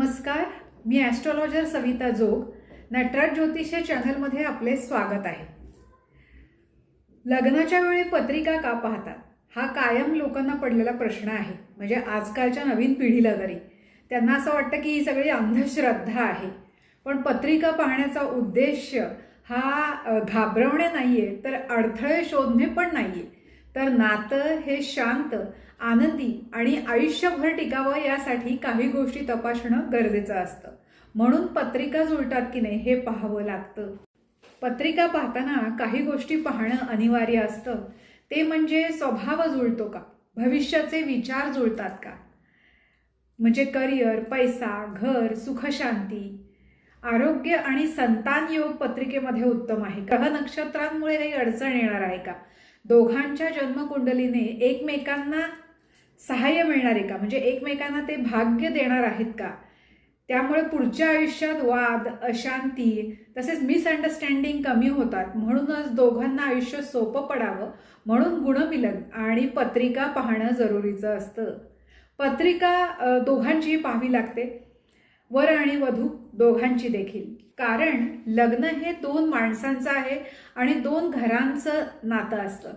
नमस्कार मी ॲस्ट्रॉलॉजर सविता जोग नटराज ज्योतिष या चॅनलमध्ये आपले स्वागत आहे. लग्नाच्या वेळी पत्रिका का पाहतात हा कायम लोकांना पडलेला प्रश्न आहे. म्हणजे आजकालच्या नवीन पिढीला तरी. त्यांना असं वाटतं की ही सगळी अंधश्रद्धा आहे. पण पत्रिका पाहण्याचा उद्देश हा घाबरवणे नाही आहे तर अडथळे शोधणे पण नाही आहे तर नातं हे शांत आनंदी आणि आयुष्यभर टिकावं यासाठी काही गोष्टी तपासणं गरजेचं असतं. म्हणून पत्रिका जुळतात की नाही हे पाहावं लागतं. पत्रिका पाहताना काही गोष्टी पाहणं अनिवार्य असतं. ते म्हणजे स्वभाव जुळतो का? भविष्याचे विचार जुळतात का? म्हणजे करिअर पैसा घर सुखशांती. आरोग्य आणि संतान योग पत्रिकेमध्ये उत्तम आहे. ग्रह नक्षत्रांमुळे काही अडचण येणार आहे का? दोघांच्या जन्मकुंडलीने एकमेकांना सहाय्य मिळणार आहे का? म्हणजे एकमेकांना ते भाग्य देणार आहेत का? त्यामुळे पुढच्या आयुष्यात वाद अशांती तसेच मिसअंडरस्टँडिंग कमी होतात. म्हणूनच दोघांना आयुष्य सोपं पडावं म्हणून गुणमिलन आणि पत्रिका पाहणं जरुरीचं असतं. पत्रिका दोघांचीही पाहावी लागते. वर आणि वधू दोघांची देखील. कारण लग्न हे दोन माणसांचं आहे आणि दोन घरांचं नातं असतं.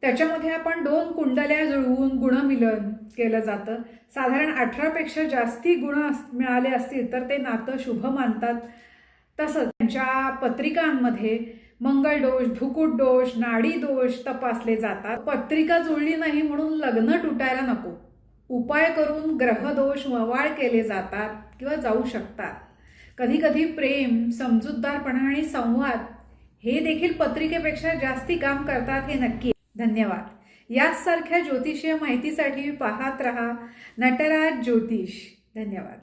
त्याच्यामध्ये आपण दोन कुंडल्या जुळवून गुणमिलन केलं जातं. साधारण अठरापेक्षा जास्ती गुण मिळाले असतील तर ते नातं शुभ मानतात. तसंच त्यांच्या पत्रिकांमध्ये मंगळ दोष धुकूट दोष नाडी दोष तपासले जातात. पत्रिका जुळली नाही म्हणून लग्न तुटायला नको. उपाय करून ग्रहदोष मवाळ केले जातात किंवा जाऊ शकतात. कधीकधी प्रेम समजूतदारपणा आणि संवाद हे देखील पत्रिकेपेक्षा जास्ती काम करतात हे नक्की. धन्यवाद. याचसारख्या ज्योतिषीय माहितीसाठी पाहत रहा नटराज ज्योतिष. धन्यवाद.